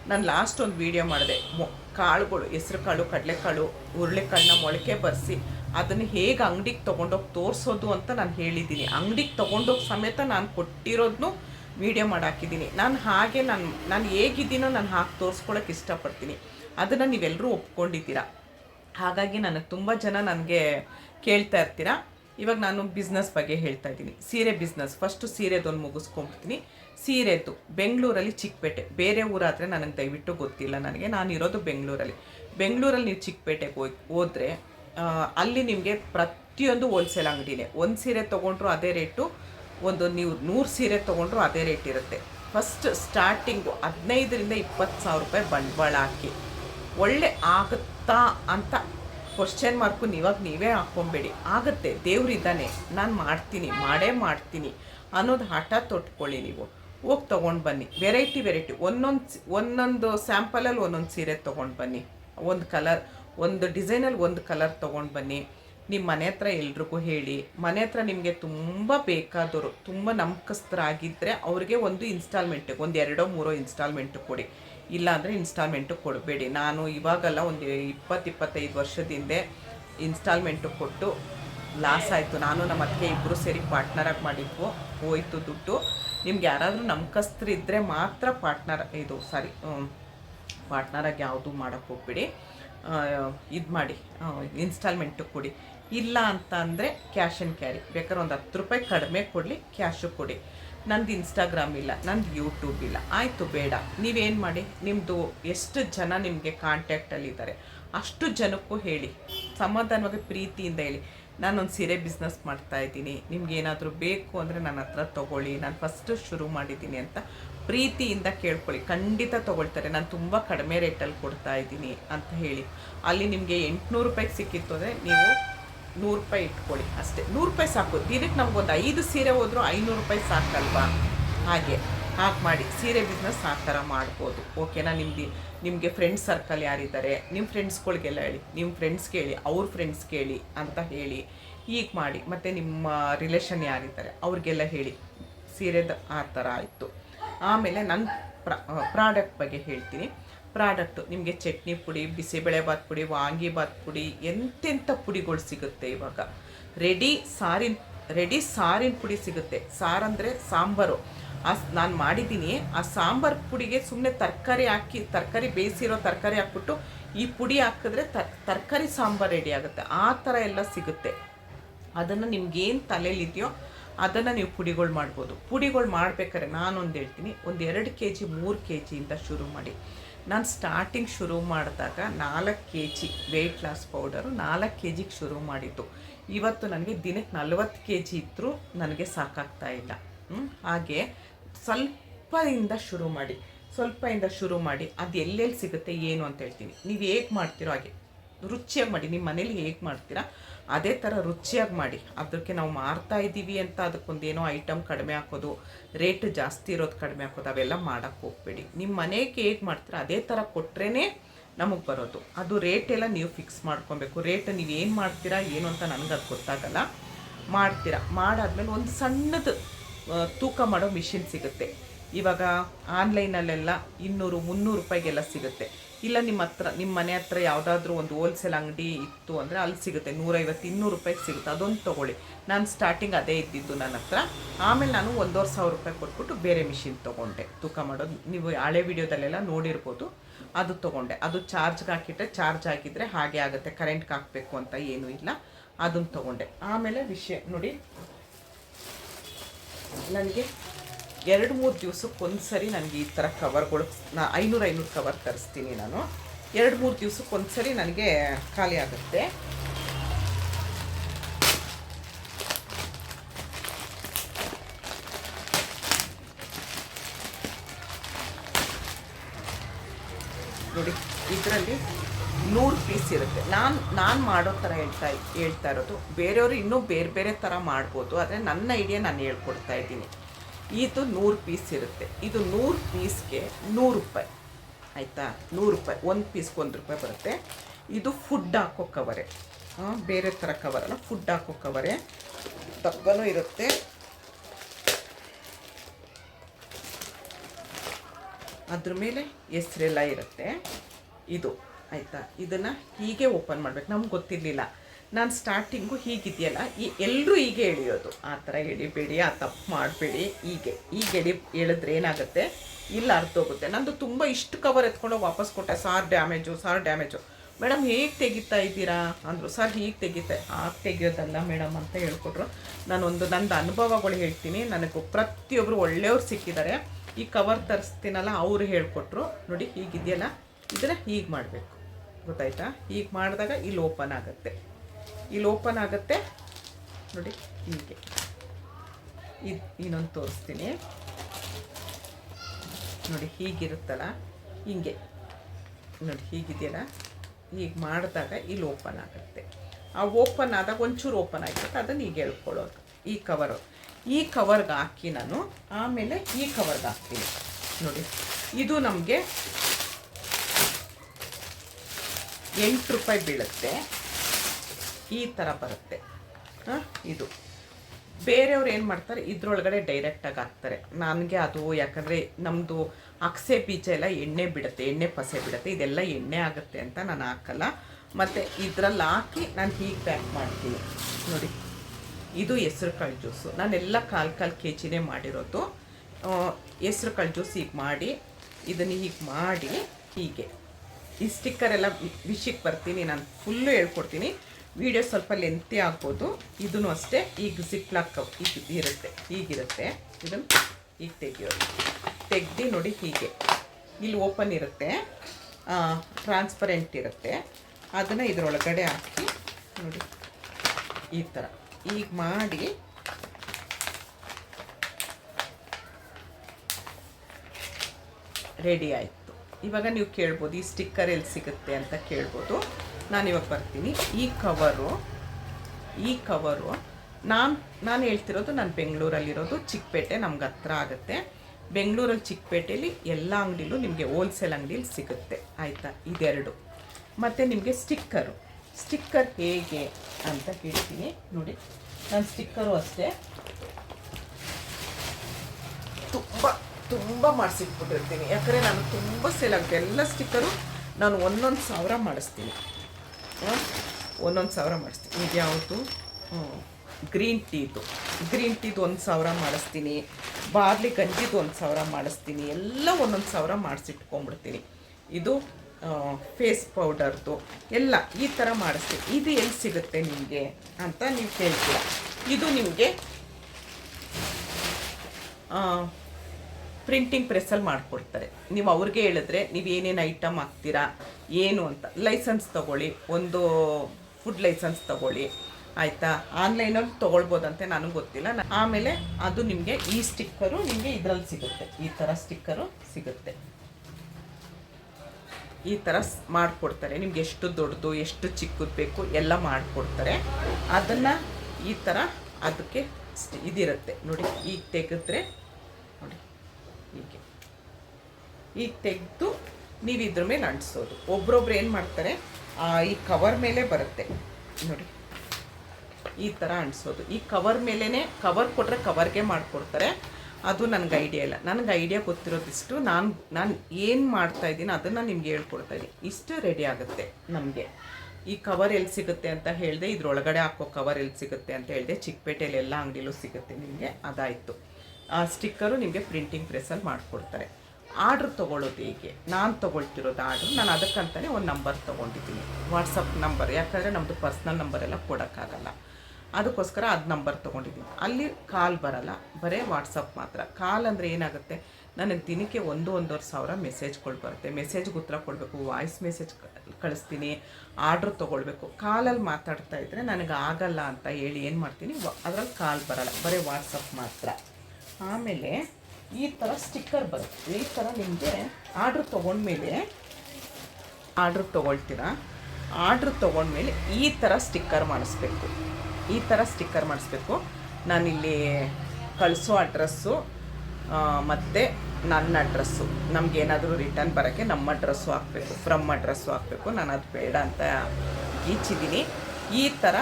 ನಾನು ಲಾಸ್ಟ್ ಒಂದು ವೀಡಿಯೋ ಮಾಡಿದೆ. ಮೊ, ಕಾಳುಗಳು ಹೆಸ್ರು ಕಾಳು ಕಡಲೆಕಾಳು ಉರುಳೆಕಾಳನ್ನ ಮೊಳಕೆ ಬರೆಸಿ, ಅದನ್ನು ಹೇಗೆ ಅಂಗಡಿಗೆ ತೊಗೊಂಡೋಗಿ ತೋರಿಸೋದು ಅಂತ ನಾನು ಹೇಳಿದ್ದೀನಿ. ಅಂಗಡಿಗೆ ತೊಗೊಂಡೋಗಿ ಸಮೇತ ನಾನು ಕೊಟ್ಟಿರೋದನ್ನು ವೀಡಿಯೋ ಮಾಡಾಕಿದ್ದೀನಿ. ನಾನು ಹಾಗೆ ನಾನು ನಾನು ಹೇಗಿದ್ದೀನೋ ನಾನು ಹಾಕಿ ತೋರಿಸ್ಕೊಳಕ್ಕೆ ಇಷ್ಟಪಡ್ತೀನಿ. ಅದನ್ನು ನೀವೆಲ್ಲರೂ ಒಪ್ಕೊಂಡಿದ್ದೀರಾ? ಹಾಗಾಗಿ ನನಗೆ ತುಂಬ ಜನ ನನಗೆ ಕೇಳ್ತಾ ಇರ್ತೀರಾ? ಇವಾಗ ನಾನು ಬಿಸ್ನೆಸ್ ಬಗ್ಗೆ ಹೇಳ್ತಾ ಇದ್ದೀನಿ. ಸೀರೆ ಬಿಸ್ನೆಸ್ ಫಸ್ಟು ಸೀರೆದೊಂದು ಮುಗಿಸ್ಕೊಂಬಿಡ್ತೀನಿ. ಸೀರೆದು ಬೆಂಗಳೂರಲ್ಲಿ ಚಿಕ್ಕಪೇಟೆ ಬೇರೆ ಊರಾದರೆ ನನಗೆ ದಯವಿಟ್ಟು ಗೊತ್ತಿಲ್ಲ ನನಗೆ. ನಾನು ಇರೋದು ಬೆಂಗಳೂರಲ್ಲಿ. ಬೆಂಗಳೂರಲ್ಲಿ ನೀವು ಚಿಕ್ಕಪೇಟೆಗೆ ಹೋಗಿ ಹೋದರೆ ಅಲ್ಲಿ ನಿಮಗೆ ಪ್ರತಿಯೊಂದು ಹೋಲ್ಸೇಲ್ ಅಂಗಡಿನೇ. ಒಂದು ಸೀರೆ ತೊಗೊಂಡ್ರು ಅದೇ ರೇಟು. ಒಂದು ನೀವು ನೂರು ಸೀರೆ ತೊಗೊಂಡ್ರು ಅದೇ ರೇಟ್ ಇರುತ್ತೆ. ಫಸ್ಟ್ ಸ್ಟಾರ್ಟಿಂಗು ಹದಿನೈದರಿಂದ ಇಪ್ಪತ್ತು ಸಾವಿರ ರೂಪಾಯಿ ಬಂಡವಾಳ ಹಾಕಿ. ಒಳ್ಳೆ ಆಗುತ್ತಾ ಅಂತ ಕ್ವಶನ್ ಮಾರ್ಕು ನೀವಾಗ ನೀವೇ ಹಾಕ್ಕೊಬೇಡಿ. ಆಗುತ್ತೆ ದೇವ್ರಿದ್ದಾನೆ ನಾನು ಮಾಡ್ತೀನಿ, ಮಾಡೇ ಮಾಡ್ತೀನಿ ಅನ್ನೋದು ಹಠ ತೊಟ್ಕೊಳ್ಳಿ ನೀವು. ಹೋಗಿ ತೊಗೊಂಡು ಬನ್ನಿ. ವೆರೈಟಿ ವೆರೈಟಿ ಒಂದೊಂದು ಒಂದೊಂದು ಸ್ಯಾಂಪಲಲ್ಲಿ ಒಂದೊಂದು ಸೀರೆ ತೊಗೊಂಡು ಬನ್ನಿ. ಒಂದು ಕಲರ್ ಒಂದು ಡಿಸೈನಲ್ಲಿ ಒಂದು ಕಲರ್ ತೊಗೊಂಡು ಬನ್ನಿ. ನಿಮ್ಮ ಮನೆ ಹತ್ರ ಎಲ್ರಿಗೂ ಹೇಳಿ. ಮನೆ ಹತ್ರ ನಿಮಗೆ ತುಂಬ ಬೇಕಾದವರು ತುಂಬ ನಂಬಿಕಸ್ಥರಾಗಿದ್ದರೆ ಅವ್ರಿಗೆ ಒಂದು ಇನ್ಸ್ಟಾಲ್ಮೆಂಟ್ ಒಂದು ಎರಡೋ ಮೂರೋ ಇನ್ಸ್ಟಾಲ್ಮೆಂಟ್ ಕೊಡಿ. ಇಲ್ಲಾಂದರೆ ಇನ್ಸ್ಟಾಲ್ಮೆಂಟು ಕೊಡಬೇಡಿ. ನಾನು ಇವಾಗೆಲ್ಲ ಒಂದು ಇಪ್ಪತ್ತು ಇಪ್ಪತ್ತೈದು ವರ್ಷದಿಂದ ಇನ್ಸ್ಟಾಲ್ಮೆಂಟು ಕೊಟ್ಟು ಲಾಸ್ ಆಯಿತು. ನಾನು ನಮ್ಮ ಅತ್ತಿಗೆ ಇಬ್ಬರು ಸೇರಿ ಪಾರ್ಟ್ನರಾಗಿ ಮಾಡಿದ್ವು. ಹೋಯ್ತು ದುಡ್ಡು. ನಿಮ್ಗೆ ಯಾರಾದರೂ ನಂಬಿಕಸ್ಥರಿದ್ದರೆ ಮಾತ್ರ ಪಾರ್ಟ್ನರ್ ಇದು ಸಾರಿ ಪಾರ್ಟ್ನರಾಗಿ ಯಾವುದು ಮಾಡೋಕ್ಕೆ ಹೋಗ್ಬಿಡಿ. ಇದು ಮಾಡಿ ಇನ್ಸ್ಟಾಲ್ಮೆಂಟು ಕೊಡಿ. ಇಲ್ಲ ಅಂತ ಅಂದರೆ ಕ್ಯಾಶ್ ಆ್ಯಂಡ್ ಕ್ಯಾರಿ ಬೇಕಾದ್ರೆ ಒಂದು ಹತ್ತು ರೂಪಾಯಿ ಕಡಿಮೆ ಕೊಡಲಿ ಕ್ಯಾಶು ಕೊಡಿ. ನಂದು ಇನ್ಸ್ಟಾಗ್ರಾಮ್ ಇಲ್ಲ, ನಂದು ಯೂಟ್ಯೂಬ್ ಇಲ್ಲ. ಆಯಿತು, ಬೇಡ. ನೀವೇನು ಮಾಡಿ? ನಿಮ್ಮದು ಎಷ್ಟು ಜನ ನಿಮಗೆ ಕಾಂಟ್ಯಾಕ್ಟಲ್ಲಿದ್ದಾರೆ ಅಷ್ಟು ಜನಕ್ಕೂ ಹೇಳಿ. ಸಮಾಧಾನವಾಗಿ ಪ್ರೀತಿಯಿಂದ ಹೇಳಿ. ನಾನೊಂದು ಸೀರೆ ಬಿಸ್ನೆಸ್ ಮಾಡ್ತಾ ಇದ್ದೀನಿ. ನಿಮ್ಗೆ ಏನಾದರೂ ಬೇಕು ಅಂದರೆ ನನ್ನ ಹತ್ರ ತೊಗೊಳ್ಳಿ. ನಾನು ಫಸ್ಟು ಶುರು ಮಾಡಿದ್ದೀನಿ ಅಂತ ಪ್ರೀತಿಯಿಂದ ಕೇಳ್ಕೊಳ್ಳಿ. ಖಂಡಿತ ತೊಗೊಳ್ತಾರೆ. ನಾನು ತುಂಬ ಕಡಿಮೆ ರೇಟಲ್ಲಿ ಕೊಡ್ತಾ ಇದ್ದೀನಿ ಅಂತ ಹೇಳಿ. ಅಲ್ಲಿ ನಿಮಗೆ ಎಂಟುನೂರು ರೂಪಾಯಿಗೆ ಸಿಕ್ಕಿತ್ತು ಅಂದರೆ ನೀವು ನೂರು ರೂಪಾಯಿ ಇಟ್ಕೊಳ್ಳಿ ಅಷ್ಟೇ. ನೂರು ರೂಪಾಯಿ ಸಾಕು. ದಿನಕ್ಕೆ ನಮಗೊಂದು ಐದು ಸೀರೆ ಹೋದರೂ ಐನೂರು ರೂಪಾಯಿ ಸಾಕಲ್ವಾ? ಹಾಗೆ. ಹಾಗೆ ಮಾಡಿ. ಸೀರೆ ಬಿಸ್ನೆಸ್ ಆ ಥರ ಮಾಡ್ಬೋದು. ಓಕೆನಾ ನಿಮ್ದು ನಿಮಗೆ ಫ್ರೆಂಡ್ಸ್ ಸರ್ಕಲ್ ಯಾರಿದ್ದಾರೆ? ನಿಮ್ಮ ಫ್ರೆಂಡ್ಸ್ಗಳಿಗೆಲ್ಲ ಹೇಳಿ. ನಿಮ್ಮ ಫ್ರೆಂಡ್ಸ್ ಕೇಳಿ. ಅವ್ರ ಫ್ರೆಂಡ್ಸ್ ಕೇಳಿ ಅಂತ ಹೇಳಿ. ಈಗ ಮಾಡಿ. ಮತ್ತು ನಿಮ್ಮ ರಿಲೇಷನ್ ಯಾರಿದ್ದಾರೆ? ಅವ್ರಿಗೆಲ್ಲ ಹೇಳಿ. ಸೀರೆದ ಆ ಥರ ಆಯಿತು. ಆಮೇಲೆ ನನ್ನ ಪ್ರ ಪ್ರಾಡಕ್ಟ್ ಬಗ್ಗೆ ಹೇಳ್ತೀನಿ. ಪ್ರಾಡಕ್ಟು. ನಿಮಗೆ ಚಟ್ನಿ ಪುಡಿ ಬಿಸಿಬೇಳೆಬಾತ್ ಪುಡಿ ವಾಂಗಿಬಾತ್ ಪುಡಿ, ಎಂತೆಂಥ ಪುಡಿಗಳು ಸಿಗುತ್ತೆ ಇವಾಗ. ರೆಡಿ ಸಾರಿನ ರೆಡಿ ಸಾರಿನ ಪುಡಿ ಸಿಗುತ್ತೆ. ಸಾರಂದರೆ ಸಾಂಬಾರು. ಆ ನಾನು ಮಾಡಿದ್ದೀನಿ. ಆ ಸಾಂಬಾರು ಪುಡಿಗೆ ಸುಮ್ಮನೆ ತರಕಾರಿ ಹಾಕಿ, ತರಕಾರಿ ಬೇಯಿಸಿರೋ ತರಕಾರಿ ಹಾಕ್ಬಿಟ್ಟು ಈ ಪುಡಿ ಹಾಕಿದ್ರೆ ತರಕಾರಿ ಸಾಂಬಾರು ರೆಡಿ ಆಗುತ್ತೆ. ಆ ಥರ ಎಲ್ಲ ಸಿಗುತ್ತೆ. ಅದನ್ನು ನಿಮ್ಗೇನು ತಲೆಯಲ್ಲಿದೆಯೋ ಅದನ್ನು ನೀವು ಪುಡಿಗಳು ಮಾಡ್ಬೋದು. ಪುಡಿಗಳು ಮಾಡ್ಬೇಕಾದ್ರೆ ನಾನೊಂದು ಹೇಳ್ತೀನಿ. ಒಂದು ಎರಡು ಕೆ ಜಿ ಮೂರು ಕೆ ಜಿಯಿಂದ ಶುರು ಮಾಡಿ. ನಾನು ಸ್ಟಾರ್ಟಿಂಗ್ ಶುರು ಮಾಡಿದಾಗ ನಾಲ್ಕು K G weight loss powder ನಾಲ್ಕು ಕೆ ಜಿಗೆ ಶುರು ಮಾಡಿದ್ದು. ಇವತ್ತು ನನಗೆ ದಿನಕ್ಕೆ ನಲ್ವತ್ತು ಕೆ ಜಿ ಇದ್ದರೂ ನನಗೆ ಸಾಕಾಗ್ತಾ ಇಲ್ಲ? ಹಾಗೆ ಸ್ವಲ್ಪದಿಂದ ಶುರು ಮಾಡಿ ಸ್ವಲ್ಪದಿಂದ ಶುರು ಮಾಡಿ ಅದು ಎಲ್ಲೆಲ್ಲಿ ಸಿಗುತ್ತೆ, ಏನು ಅಂತ ಹೇಳ್ತೀನಿ. ನೀವು ಹೇಗೆ ಮಾಡ್ತೀರೋ ಹಾಗೆ. ರುಚಿಯಾಗಿ ಮಾಡಿ ನಿಮ್ಮ ಮನೇಲಿ ಹೇಗೆ ಮಾಡ್ತೀರಾ? ಅದೇ ಥರ ರುಚಿಯಾಗಿ ಮಾಡಿ. ಅದಕ್ಕೆ ನಾವು ಮಾರ್ತಾ ಇದ್ದೀವಿ ಅಂತ ಅದಕ್ಕೊಂದೇನೋ ಐಟಮ್ ಕಡಿಮೆ ಹಾಕೋದು ರೇಟ್ ಜಾಸ್ತಿ ಇರೋದು ಕಡಿಮೆ ಹಾಕೋದು, ಅವೆಲ್ಲ ಮಾಡೋಕ್ಕೆ ಹೋಗ್ಬೇಡಿ. ನಿಮ್ಮ ಮನೆಗೆ ಹೇಗೆ ಮಾಡ್ತೀರಾ, ಅದೇ ಥರ ಕೊಟ್ರೇ ನಮಗೆ ಬರೋದು. ಅದು ರೇಟ್ ಎಲ್ಲ ನೀವು ಫಿಕ್ಸ್ ಮಾಡ್ಕೊಬೇಕು. ರೇಟ್ ನೀವು ಏನು ಮಾಡ್ತೀರಾ, ಏನು ಅಂತ ನನಗೆ ಅದು ಗೊತ್ತಾಗಲ್ಲ. ಮಾಡ್ತೀರಾ. ಮಾಡಾದ್ಮೇಲೆ ಒಂದು ಸಣ್ಣದು ತೂಕ ಮಾಡೋ ಮಿಷಿನ್ ಸಿಗುತ್ತೆ. ಇವಾಗ ಆನ್ಲೈನಲ್ಲೆಲ್ಲ ಇನ್ನೂರು, ಮುನ್ನೂರು ರೂಪಾಯಿಗೆಲ್ಲ ಸಿಗುತ್ತೆ. ಇಲ್ಲ, ನಿಮ್ಮ ಹತ್ರ, ನಿಮ್ಮ ಮನೆ ಹತ್ರ ಯಾವುದಾದ್ರೂ ಒಂದು ಹೋಲ್ಸೇಲ್ ಅಂಗಡಿ ಇತ್ತು ಅಂದರೆ ಅಲ್ಲಿ ಸಿಗುತ್ತೆ. ನೂರೈವತ್ತು, ಇನ್ನೂರು ರೂಪಾಯಿಗೆ ಸಿಗುತ್ತೆ. ಅದೊಂದು ತೊಗೊಳ್ಳಿ. ನಾನು ಸ್ಟಾರ್ಟಿಂಗ್ ಅದೇ ಇದ್ದಿದ್ದು ನನ್ನ ಹತ್ರ. ಆಮೇಲೆ ನಾನು ಒಂದೂವರೆ ಸಾವಿರ ರೂಪಾಯಿ ಕೊಟ್ಬಿಟ್ಟು ಬೇರೆ ಮಿಷಿನ್ ತೊಗೊಂಡೆ. ತೂಕ ಮಾಡೋದು. ನೀವು ಹಳೆ ವಿಡಿಯೋದಲ್ಲೆಲ್ಲ ನೋಡಿರ್ಬೋದು. ಅದು ತೊಗೊಂಡೆ. ಅದು ಚಾರ್ಜ್ಗೆ ಹಾಕಿಟ್ರೆ ಚಾರ್ಜ್ ಹಾಕಿದರೆ ಹಾಗೆ ಆಗುತ್ತೆ. ಕರೆಂಟ್ಗೆ ಹಾಕಬೇಕು ಅಂತ ಏನೂ ಇಲ್ಲ. ಅದನ್ನು ತೊಗೊಂಡೆ. ಆಮೇಲೆ ವಿಷಯ ನೋಡಿ. ನನಗೆ ಎರಡು ಮೂರು ದಿವ್ಸಕ್ಕೆ ಒಂದ್ಸರಿ ನನಗೆ ಈ ಥರ ಕವರ್ಗಳು ನಾ ಐನೂರು ಐನೂರು ಕವರ್ ತರಿಸ್ತೀನಿ ನಾನು. ಎರಡು ಮೂರು ದಿವ್ಸಕ್ಕೆ ಒಂದ್ಸರಿ ನನಗೆ ಖಾಲಿ ಆಗುತ್ತೆ. ನೋಡಿ, ಇದರಲ್ಲಿ ನೂರು ಪೀಸ್ ಇರುತ್ತೆ. ನಾನು ನಾನು ಮಾಡೋ ಥರ ಹೇಳ್ತಾ ಹೇಳ್ತಾ ಇರೋದು. ಬೇರೆಯವರು ಇನ್ನೂ ಬೇರೆ ಬೇರೆ ಥರ ಮಾಡ್ಬೋದು. ಆದರೆ ನನ್ನ ಐಡಿಯಾ ನಾನು ಹೇಳ್ಕೊಡ್ತಾ ಇದ್ದೀನಿ. ಇದು ನೂರು ಪೀಸ್ ಇರುತ್ತೆ. ಇದು ನೂರು ಪೀಸ್ಗೆ ನೂರು ರೂಪಾಯಿ. ಆಯಿತಾ? ನೂರು ರೂಪಾಯಿ. ಒಂದು ಪೀಸ್ಗೆ ಒಂದು ರೂಪಾಯಿ ಬರುತ್ತೆ. ಇದು ಫುಡ್ ಹಾಕೋ ಕವರೆ ಬೇರೆ ಥರ ಕವರಲ್ಲ ಫುಡ್ ಹಾಕೋ ಕವರೆ ದಪ್ಪನೂ ಇರುತ್ತೆ. ಅದ್ರ ಮೇಲೆ ಹೆಸ್ರೆಲ್ಲ ಇರುತ್ತೆ. ಇದು. ಆಯಿತಾ? ಇದನ್ನು ಹೀಗೆ ಓಪನ್ ಮಾಡ್ಬೇಕು. ನಮ್ಗೆ ಗೊತ್ತಿರಲಿಲ್ಲ. ನಾನು ಸ್ಟಾರ್ಟಿಂಗು ಹೀಗಿದೆಯಲ್ಲ, ಈ ಎಲ್ಲರೂ ಹೀಗೆ ಎಳೆಯೋದು. ಆ ಥರ ಎಳಿಬೇಡಿ, ಆ ತಪ್ಪು ಮಾಡಬೇಡಿ, ಹೀಗೆ ಹೀಗೆ ಎಳಿ, ಎಳಿದ್ರೆ ಏನಾಗುತ್ತೆ? ಇಲ್ಲ ಅರ್ಥೋಗುತ್ತೆ ನಂದು ತುಂಬ ಇಷ್ಟು ಕವರ್ ಎತ್ಕೊಂಡು ವಾಪಸ್ ಕೊಟ್ಟೆ sir damage sir damage madam, ಹೇಗೆ ತೆಗಿತಾ ಇದ್ದೀರಾ? ಅಂದರು ಸರ್ ಹೀಗೆ ತೆಗಿತೆ. ಹಾಗೆ ತೆಗಿಯೋದಲ್ಲ ಮೇಡಮ್, ಅಂತ ಹೇಳ್ಕೊಟ್ರು. ನಾನೊಂದು, ನಂದು ಅನುಭವಗಳು ಹೇಳ್ತೀನಿ. ನನಗೂ ಪ್ರತಿಯೊಬ್ಬರು ಒಳ್ಳೆಯವ್ರು ಸಿಕ್ಕಿದ್ದಾರೆ. ಈ ಕವರ್ ತರಿಸ್ತೀನಲ್ಲ, ಅವರು ಹೇಳ್ಕೊಟ್ರು. ನೋಡಿ, ಹೀಗಿದೆಯಲ್ಲ? ಇದನ್ನು ಹೀಗೆ ಮಾಡಬೇಕು. ಗೊತ್ತಾಯ್ತಾ? ಹೀಗೆ ಮಾಡಿದಾಗ ಇಲ್ಲಿ ಓಪನ್ ಆಗುತ್ತೆ. ಇಲ್ಲಿ ಓಪನ್ ಆಗುತ್ತೆ. ನೋಡಿ, ಹೀಗೆ. ಇದು ಇನ್ನೊಂದು ತೋರಿಸ್ತೀನಿ. ನೋಡಿ, ಹೀಗಿರುತ್ತಲ್ಲ? ಹಿಂಗೆ. ನೋಡಿ, ಹೀಗಿದೆಯಲ್ಲ? ಹೀಗೆ ಮಾಡಿದಾಗ ಇಲ್ಲಿ ಓಪನ್ ಆಗುತ್ತೆ. ಆ ಓಪನ್ ಆದಾಗ ಒಂಚೂರು ಓಪನ್ ಆಗಿರುತ್ತೆ. ಅದನ್ನು ಈಗ ಹೇಳ್ಕೊಳ್ಳೋದು ಈ ಕವರು. ಈ ಕವರ್ಗೆ ಹಾಕಿ ನಾನು, ಆಮೇಲೆ ಈ ಕವರ್ಗೆ ಹಾಕ್ತೀನಿ. ನೋಡಿ, ಇದು ನಮಗೆ ಎಂಟು ರೂಪಾಯಿ ಬೀಳುತ್ತೆ. ಈ ಥರ ಬರುತ್ತೆ. ಹಾಂ, ಇದು. ಬೇರೆಯವ್ರು ಏನು ಮಾಡ್ತಾರೆ, ಇದ್ರೊಳಗಡೆ ಡೈರೆಕ್ಟಾಗಿ ಹಾಕ್ತಾರೆ. ನನಗೆ ಅದು, ಯಾಕಂದರೆ ನಮ್ಮದು ಅಕ್ಸೆ ಬೀಜ ಎಲ್ಲ ಎಣ್ಣೆ ಬಿಡುತ್ತೆ, ಎಣ್ಣೆ ಪಸೆ ಬಿಡುತ್ತೆ, ಇದೆಲ್ಲ ಎಣ್ಣೆ ಆಗುತ್ತೆ ಅಂತ ನಾನು ಹಾಕಲ್ಲ. ಮತ್ತು ಇದರಲ್ಲಿ ಹಾಕಿ ನಾನು ಹೀಗೆ ಪ್ಯಾಕ್ ಮಾಡ್ತೀನಿ. ನೋಡಿ, ಇದು ಹೆಸ್ರು ಕಾಳು ಜ್ಯೂಸು ನಾನೆಲ್ಲ ಕಾಲು ಕಾಲು ಕೆ ಜಿನೇ ಮಾಡಿರೋದು. ಹೆಸ್ರು ಕಾಳು ಜ್ಯೂಸ್ ಹೀಗೆ ಮಾಡಿ, ಇದನ್ನು ಹೀಗೆ ಮಾಡಿ ಹೀಗೆ. ಈ ಸ್ಟಿಕ್ಕರ್ ಎಲ್ಲ ವಿಷಯಕ್ಕೆ ಬರ್ತೀನಿ, ನಾನು ಫುಲ್ಲು ಹೇಳ್ಕೊಡ್ತೀನಿ. ವಿಡಿಯೋ ಸ್ವಲ್ಪ ಲೆಂತಿ ಆಗ್ಬೋದು. ಇದನ್ನು ಅಷ್ಟೇ. ಈಗ ಸಿಪ್ಲಾಕ್ ಈಗ ಇರುತ್ತೆ. ಈಗಿರುತ್ತೆ. ಇದನ್ನು ಈಗ ತೆಗಿಯೋದು. ತೆಗ್ದು ನೋಡಿ ಹೀಗೆ. ಇಲ್ಲಿ ಓಪನ್ ಇರುತ್ತೆ. ಟ್ರಾನ್ಸ್ಪರೆಂಟ್ ಇರುತ್ತೆ. ಅದನ್ನು ಇದರೊಳಗಡೆ ಹಾಕಿ ನೋಡಿ. ಈ ಥರ ಈಗ ಮಾಡಿ ರೆಡಿ ಆಯಿತು. ಇವಾಗ ನೀವು ಕೇಳ್ಬೋದು, ಈ ಸ್ಟಿಕ್ಕರ್ ಎಲ್ಲಿ ಸಿಗುತ್ತೆ ಅಂತ ಕೇಳ್ಬೋದು. ನಾನು ಇವಾಗ ಬರ್ತೀನಿ. ಈ ಕವರು ಈ ಕವರು ನಾನು ನಾನು ಹೇಳ್ತಿರೋದು ನಾನು ಬೆಂಗಳೂರಲ್ಲಿರೋದು ಚಿಕ್ಕಪೇಟೆ ನಮ್ಗೆ ಹತ್ರ ಆಗುತ್ತೆ. ಬೆಂಗಳೂರಲ್ಲಿ ಚಿಕ್ಕಪೇಟೆಯಲ್ಲಿ ಎಲ್ಲ ಅಂಗಡಿಲೂ ನಿಮಗೆ ಹೋಲ್ಸೇಲ್ ಅಂಗಡೀಲಿ ಸಿಗುತ್ತೆ. ಆಯಿತಾ? ಇದೆರಡು. ಮತ್ತು ನಿಮಗೆ ಸ್ಟಿಕ್ಕರು. ಸ್ಟಿಕ್ಕರ್ ಹೇಗೆ ಅಂತ ಕೇಳ್ತೀನಿ. ನೋಡಿ, ನಾನು ಸ್ಟಿಕ್ಕರು ಅಷ್ಟೇ. ತುಂಬ ತುಂಬ ಮಾಡಿಸಿಟ್ಬಿಟ್ಟಿರ್ತೀನಿ. ಯಾಕಂದರೆ ನಾನು ತುಂಬ ಸೇಲ್ ಆಗುತ್ತೆ. ಎಲ್ಲ ಸ್ಟಿಕ್ಕರು ನಾನು ಒಂದೊಂದು ಸಾವಿರ ಮಾಡಿಸ್ತೀನಿ. ಒಂದೊಂದು ಸಾವಿರ ಮಾಡಿಸ್ತೀನಿ. ಇದು ಯಾವುದು? ಗ್ರೀನ್ ಟೀದು. ಗ್ರೀನ್ ಟೀದು ಒಂದು ಸಾವಿರ ಮಾಡಿಸ್ತೀನಿ. ಬಾರ್ಲಿ ಗಂಜಿದು ಒಂದು ಸಾವಿರ ಮಾಡಿಸ್ತೀನಿ. ಎಲ್ಲ ಒಂದೊಂದು ಸಾವಿರ ಮಾಡಿಸಿಟ್ಕೊಂಡ್ಬಿಡ್ತೀನಿ. ಇದು ಫೇಸ್ ಪೌಡರ್ದು. ಎಲ್ಲ ಈ ಥರ ಮಾಡಿಸ್ತೀನಿ. ಇದು ಎಲ್ಲಿ ಸಿಗುತ್ತೆ ನಿಮಗೆ ಅಂತ ನೀವು ಕೇಳ್ತೀರ. ಇದು ನಿಮಗೆ ಪ್ರಿಂಟಿಂಗ್ ಪ್ರೆಸ್ಸಲ್ಲಿ ಮಾಡಿಕೊಡ್ತಾರೆ. ನೀವು ಅವ್ರಿಗೆ ಹೇಳಿದ್ರೆ ನೀವು ಏನೇನು ಐಟಮ್ ಹಾಕ್ತೀರಾ, ಏನು ಅಂತ. ಲೈಸೆನ್ಸ್ ತಗೊಳ್ಳಿ, ಒಂದು ಫುಡ್ ಲೈಸೆನ್ಸ್ ತಗೊಳ್ಳಿ, ಆಯಿತಾ? ಆನ್ಲೈನಲ್ಲಿ ತೊಗೊಳ್ಬೋದಂತೆ ನನಗೆ ಗೊತ್ತಿಲ್ಲ. ಆಮೇಲೆ ಅದು ನಿಮಗೆ ಈ ಸ್ಟಿಕ್ಕರು ನಿಮಗೆ ಇದರಲ್ಲಿ ಸಿಗುತ್ತೆ. ಈ ಥರ ಸ್ಟಿಕ್ಕರು ಸಿಗುತ್ತೆ. ಈ ಥರ ಮಾಡಿಕೊಡ್ತಾರೆ. ನಿಮ್ಗೆ ಎಷ್ಟು ದೊಡ್ಡದು, ಎಷ್ಟು ಚಿಕ್ಕದು ಬೇಕು ಎಲ್ಲ ಮಾಡಿಕೊಡ್ತಾರೆ. ಅದನ್ನು ಈ ಥರ ಅದಕ್ಕೆ ಇದಿರುತ್ತೆ. ನೋಡಿ, ಈಗ ತೆಗೆದ್ರೆ ಹೀಗೆ. ಈಗ ತೆಗೆದು ನೀವು ಇದ್ರ ಮೇಲೆ ಅಂಟಿಸೋದು. ಒಬ್ರೊಬ್ರು ಏನು ಮಾಡ್ತಾರೆ? ಈ ಕವರ್ ಮೇಲೆ ಬರುತ್ತೆ. ನೋಡಿ. ಈ ಥರ ಅಂಟಿಸೋದು. ಈ ಕವರ್ ಮೇಲೇ ಕವರ್ ಕೊಟ್ಟರೆ ಕವರ್ಗೆ ಮಾಡಿಕೊಡ್ತಾರೆ. ಅದು ನನಗೆ ಐಡಿಯಾ ಇಲ್ಲ. ನನಗೆ ಐಡಿಯಾ ಗೊತ್ತಿರೋದಿಷ್ಟು ನಾನು ನಾನು ಏನು ಮಾಡ್ತಾ ಇದ್ದೀನಿ ಅದನ್ನು ನಿಮ್ಗೆ ಹೇಳ್ಕೊಡ್ತಾ ಇದ್ದೀನಿ. ಇಷ್ಟು ರೆಡಿ ಆಗುತ್ತೆ ನಮಗೆ. ಈ ಕವರ್ ಎಲ್ಲಿ ಸಿಗುತ್ತೆ ಅಂತ ಹೇಳಿದೆ, ಇದ್ರೊಳಗಡೆ ಹಾಕೋ ಕವರ್ ಎಲ್ಲಿ ಸಿಗುತ್ತೆ ಅಂತ ಹೇಳಿದೆ ಚಿಕ್ಕಪೇಟೆಯಲ್ಲಿ ಎಲ್ಲ ಅಂಗಡಿಲೂ ಸಿಗುತ್ತೆ ನಿಮಗೆ. ಅದಾಯಿತು. ಆ ಸ್ಟಿಕ್ಕರು ನಿಮಗೆ ಪ್ರಿಂಟಿಂಗ್ ಪ್ರೆಸ್ಸಲ್ಲಿ ಮಾಡಿಕೊಡ್ತಾರೆ. ಆರ್ಡ್ರ್ ತೊಗೊಳ್ಳೋದು ಹೇಗೆ? ನಾನು ತೊಗೊಳ್ತಿರೋದು ಆರ್ಡ್ರ್, ನಾನು ಅದಕ್ಕಂತಲೇ ಒಂದು ನಂಬರ್ ತೊಗೊಂಡಿದ್ದೀನಿ. ವಾಟ್ಸಪ್ ನಂಬರ್, ಯಾಕಂದರೆ ನಮ್ಮದು ಪರ್ಸ್ನಲ್ ನಂಬರ್ ಎಲ್ಲ ಕೊಡೋಕ್ಕಾಗಲ್ಲ. ಅದಕ್ಕೋಸ್ಕರ ಅದು ನಂಬರ್ ತೊಗೊಂಡಿದ್ದೀನಿ. ಅಲ್ಲಿ ಕಾಲ್ ಬರಲ್ಲ, ಬರೀ ವಾಟ್ಸಪ್ ಮಾತ್ರ. ಕಾಲ್ ಅಂದರೆ ಏನಾಗುತ್ತೆ? ನನಗೆ ದಿನಕ್ಕೆ ಒಂದು ಒಂದೂವರೆ ಸಾವಿರ ಮೆಸೇಜ್ಗಳು ಬರುತ್ತೆ. ಮೆಸೇಜ್ಗೆ ಉತ್ತರ ಕೊಡಬೇಕು, ವಾಯ್ಸ್ ಮೆಸೇಜ್ ಕಳಿಸ್ತೀನಿ, ಆರ್ಡ್ರ್ ತೊಗೊಳ್ಬೇಕು. ಕಾಲಲ್ಲಿ ಮಾತಾಡ್ತಾ ಇದ್ದರೆ ನನಗೆ ಆಗಲ್ಲ ಅಂತ ಹೇಳಿ ಏನು ಮಾಡ್ತೀನಿ? ಅದ್ರಲ್ಲಿ ಕಾಲ್ ಬರಲ್ಲ, ಬರೀ ವಾಟ್ಸಪ್ ಮಾತ್ರ. ಆಮೇಲೆ ಈ ಥರ ಸ್ಟಿಕ್ಕರ್ ಬರುತ್ತೆ. ಈ ಥರ ನಿಮಗೆ ಆರ್ಡ್ರ್ ತೊಗೊಂಡ್ಮೇಲೆ ಆರ್ಡ್ರ್ ತೊಗೊಳ್ತೀರಾ? ಆರ್ಡ್ರ್ ತೊಗೊಂಡ್ಮೇಲೆ ಈ ಥರ ಸ್ಟಿಕ್ಕರ್ ಮಾಡಿಸ್ಬೇಕು. ಈ ಥರ ಸ್ಟಿಕ್ಕರ್ ಮಾಡಿಸ್ಬೇಕು. ನಾನಿಲ್ಲಿ ಕಳಿಸೋ ಅಡ್ರೆಸ್ಸು ಮತ್ತು ನನ್ನ ಅಡ್ರೆಸ್ಸು ನಮಗೇನಾದರೂ ರಿಟರ್ನ್ ಬರೋಕ್ಕೆ ನಮ್ಮ ಅಡ್ರೆಸ್ಸು ಹಾಕಬೇಕು. ಫ್ರಮ್ ಅಡ್ರೆಸ್ಸು ಹಾಕಬೇಕು. ನಾನು ಅದು ಬೇಡ ಅಂತ ಈಚಿದ್ದೀನಿ ಈ ಥರ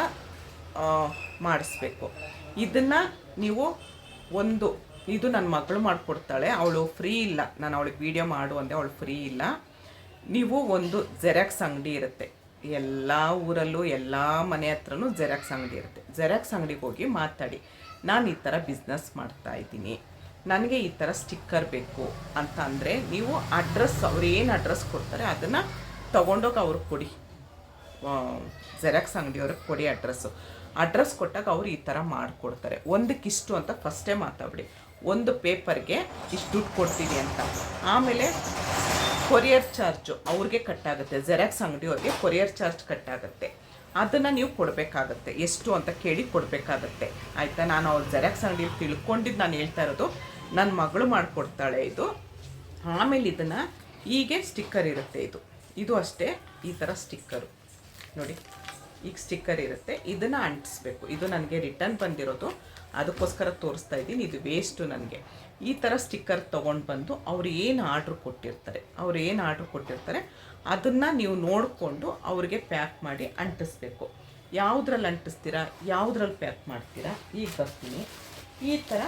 ಮಾಡಿಸ್ಬೇಕು. ಇದನ್ನು ನೀವು ಒಂದು ಇದು ನನ್ನ ಮಗಳು ಮಾಡಿಕೊಡ್ತಾಳೆ. ಅವಳು ಫ್ರೀ ಇಲ್ಲ. ನಾನು ಅವಳಿಗೆ ವೀಡಿಯೋ ಮಾಡು ಅವಳು ಫ್ರೀ ಇಲ್ಲ. ನೀವು ಒಂದು ಜೆರಾಕ್ಸ್ ಅಂಗಡಿ ಇರುತ್ತೆ. ಎಲ್ಲ ಊರಲ್ಲೂ, ಎಲ್ಲ ಮನೆ ಹತ್ರನೂ ಜೆರಾಕ್ಸ್ ಅಂಗಡಿ ಇರುತ್ತೆ. ಜೆರಾಕ್ಸ್ ಅಂಗಡಿಗೆ ಹೋಗಿ ಮಾತಾಡಿ. ನಾನು ಈ ಥರ ಬಿಸ್ನೆಸ್ ಮಾಡ್ತಾ ಇದ್ದೀನಿ. ನನಗೆ ಈ ಥರ ಸ್ಟಿಕ್ಕರ್ ಬೇಕು ಅಂತ ಅಂದರೆ ನೀವು ಅಡ್ರೆಸ್ ಅವ್ರು ಅಡ್ರೆಸ್ ಕೊಡ್ತಾರೆ ಅದನ್ನು ತೊಗೊಂಡೋಗಿ ಅವ್ರಿಗೆ ಕೊಡಿ. ಜೆರಾಕ್ಸ್ ಅಂಗಡಿಯವ್ರಿಗೆ ಕೊಡಿ ಅಡ್ರೆಸ್ಸು ಅಡ್ರೆಸ್ ಕೊಟ್ಟಾಗ ಅವ್ರು ಈ ಥರ ಮಾಡಿಕೊಡ್ತಾರೆ. ಒಂದಕ್ಕಿಷ್ಟು ಅಂತ ಫಸ್ಟೇ ಮಾತಾಡಿ ಒಂದು ಪೇಪರ್ಗೆ ಇಷ್ಟು ದುಡ್ಡು ಕೊಡ್ತೀವಿ ಅಂತ. ಆಮೇಲೆ ಕೊರಿಯರ್ ಚಾರ್ಜು ಅವ್ರಿಗೆ ಕಟ್ಟಾಗುತ್ತೆ. ಜೆರಾಕ್ಸ್ ಅಂಗಡಿಯವ್ರಿಗೆ ಕೊರಿಯರ್ ಚಾರ್ಜ್ ಕಟ್ಟಾಗುತ್ತೆ. ಅದನ್ನು ನೀವು ಕೊಡಬೇಕಾಗತ್ತೆ. ಎಷ್ಟು ಅಂತ ಕೇಳಿ ಕೊಡಬೇಕಾಗತ್ತೆ. ಆಯಿತಾ? ನಾನು ಅವ್ರ ಜೆರಾಕ್ಸ್ ಅಂಗಡಿಯಲ್ಲಿ ತಿಳ್ಕೊಂಡಿದ್ದು ನಾನು ಹೇಳ್ತಾ ಇರೋದು ನನ್ನ ಮಗಳು ಮಾಡಿಕೊಡ್ತಾಳೆ ಇದು. ಆಮೇಲೆ ಇದನ್ನು ಹೀಗೆ ಸ್ಟಿಕ್ಕರ್ ಇರುತ್ತೆ ಇದು. ಇದು ಅಷ್ಟೇ, ಈ ಥರ ಸ್ಟಿಕ್ಕರು. ನೋಡಿ, ಈಗ ಸ್ಟಿಕ್ಕರ್ ಇರುತ್ತೆ. ಇದನ್ನು ಅಂಟಿಸ್ಬೇಕು. ಇದು ನನಗೆ ರಿಟರ್ನ್ ಬಂದಿರೋದು ಅದಕ್ಕೋಸ್ಕರ ತೋರಿಸ್ತಾ ಇದ್ದೀನಿ. ಇದು ವೇಸ್ಟು ನನಗೆ. ಈ ಥರ ಸ್ಟಿಕ್ಕರ್ ತೊಗೊಂಡು ಬಂದು ಅವ್ರು ಏನು ಆರ್ಡ್ರ್ ಕೊಟ್ಟಿರ್ತಾರೆ, ಅವ್ರು ಏನು ಆರ್ಡ್ರ್ ಕೊಟ್ಟಿರ್ತಾರೆ, ಅದನ್ನು ನೀವು ನೋಡಿಕೊಂಡು ಅವ್ರಿಗೆ ಪ್ಯಾಕ್ ಮಾಡಿ ಅಂಟಿಸ್ಬೇಕು. ಯಾವುದ್ರಲ್ಲಿ ಅಂಟಿಸ್ತೀರಾ, ಯಾವುದ್ರಲ್ಲಿ ಪ್ಯಾಕ್ ಮಾಡ್ತೀರಾ, ಈಗ ಬರ್ತೀನಿ. ಈ ಥರ